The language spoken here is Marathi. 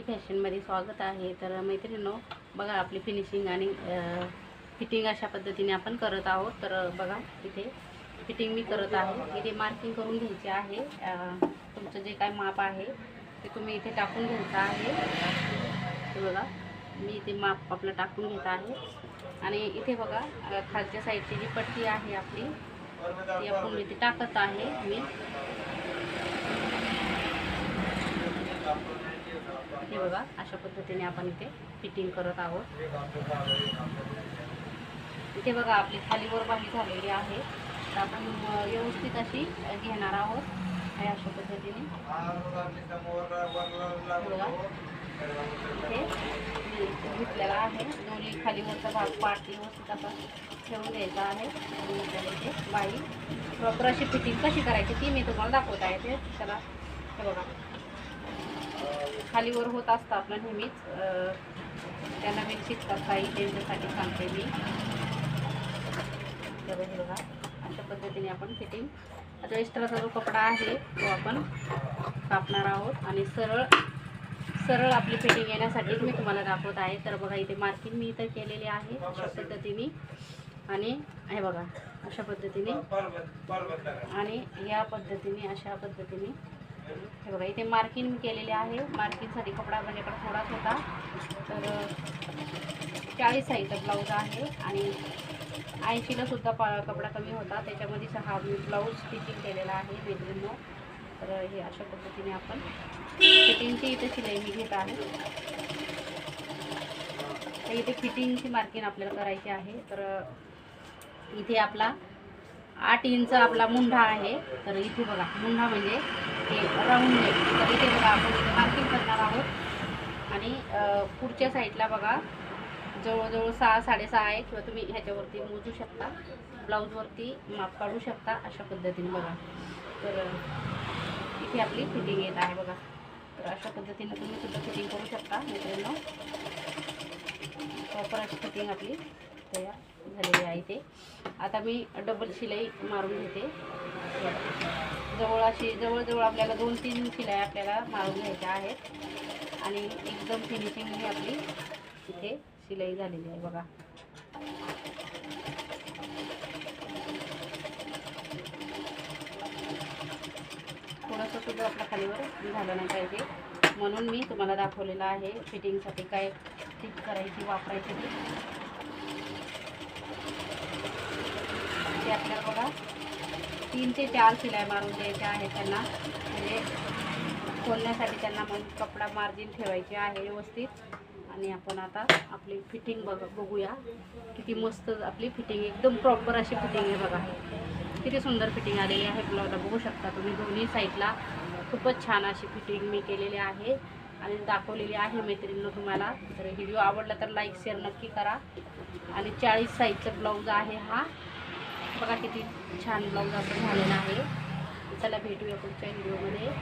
की फॅशनमध्ये स्वागत आहे. तर मैत्रिणींनो बघा आपली फिनिशिंग आणि फिटिंग अशा पद्धतीने आपण करत आहोत. तर बघा इथे फिटिंग मी करत आहे. इथे मार्किंग करून घ्यायची आहे. तुमचं जे काय माप आहे ते तुम्ही इथे टाकून घ्यायचं आहे. बघा मी इथे माप आपलं टाकून घेत आहे. आणि इथे बघा खालच्या साईडची जी पट्टी आहे आपली ती आपण इथे टाकत आहे मी. बघा अशा पद्धतीने आपण इथे फिटिंग करत आहोत. इथे बघा आपली खालीवर बाही झालेली आहे. तर आपण व्यवस्थित अशी घेणार आहोत. हे अशा पद्धतीने. बघा इथे घेतलेला आहे. दोन्ही खालीवरचा भाग पाठ व्यवस्थित आपण ठेवून द्यायचा आहे. आणि आपल्याला इथे बाई प्रॉपर अशी फिटिंग कशी करायची ती मी तुम्हाला दाखवत आहे. ते त्याला हे बघा. खालीवर होत असतं आपलं नेहमीच. त्यांना त्या नवीन काही त्यांच्यासाठी सांगते मी. हे बघा, अशा पद्धतीने आपण फिटिंग आता एक्स्ट्राचा जो कपडा आहे तो आपण कापणार आहोत. आणि सरळ सरळ आपली फिटिंग येण्यासाठी मी तुम्हाला दाखवत आहे. तर बघा इथे मार्किंग मी इथं केलेली आहे अशा पद्धतीने. आणि हे बघा अशा पद्धतीने. आणि या पद्धतीने अशा पद्धतीने. हे बघा इथे मार्किंग केलेले आहे. मार्किंगसाठी कपडा माझ्याकडे थोडाच होता. तर चाळीस साईजचा ब्लाऊज आहे आणि ऐंशीला सुद्धा पा कपडा कमी होता. त्याच्यामध्येच हा ब्लाऊज स्टिचिंग केलेला आहे बेडरूमनो तर हे अशा पद्धतीने आपण फिटिंगची इथे शिलाई मी घेत आहे. तर इथे फिटिंगची मार्किंग आपल्याला करायची आहे. तर इथे आपला आठ इंच आपला मुंढा आहे. तर इथे बघा मुंढा म्हणजे हे राऊंड नेक तर इथे बघा आपण इथे मार्किंग करणार आहोत. आणि पुढच्या साईडला बघा जवळजवळ सहा साडेसहा आहे किंवा तुम्ही ह्याच्यावरती मोजू शकता. ब्लाऊजवरती माप काढू शकता अशा पद्धतीने बघा. तर इथे आपली फिटिंग येत आहे बघा. तर अशा पद्धतीने तुम्ही सुद्धा फिटिंग करू शकता मित्रांनो. प्रॉपर अशी फिटिंग आपली तयार झालेली आहे इथे. आता मी डबल शिलाई मारून घेते. जवळ अशी जवळजवळ आपल्याला दोन तीन शिलाई आपल्याला मारून घ्यायच्या आहेत. आणि एकदम फिनिशिंग ही आपली इथे शिलाई झालेली आहे बघा. थोडंसं सुद्धा आपल्या खालीवर झालं नाही पाहिजे. म्हणून मी तुम्हाला दाखवलेलं आहे फिटिंगसाठी काय ठीक करायची वापरायची ती. ते आपल्याला बघा. तीन ते चार शिलाई मारून द्यायच्या आहेत त्यांना. म्हणजे खोलण्यासाठी त्यांना मग कपडा मार्जिन ठेवायचे आहे व्यवस्थित. आणि आपण आता आपली फिटिंग बघ बघूया. किती मस्त आपली फिटिंग एकदम प्रॉपर अशी फिटिंग आहे बघा. किती सुंदर फिटिंग आलेली आहे. ब्लाउजला बघू शकता तुम्ही दोन्ही साईडला खूपच छान अशी फिटिंग मी केलेली आहे. आणि दाखवलेली आहे मैत्रिणीनं तुम्हाला. तर व्हिडिओ आवडला तर लाईक शेअर नक्की करा. आणि चाळीस साईजचा ब्लाऊज आहे हा. बघा किती छान ब्लाऊज आपण झालेला आहे. चला भेटूया पुढच्या व्हिडिओमध्ये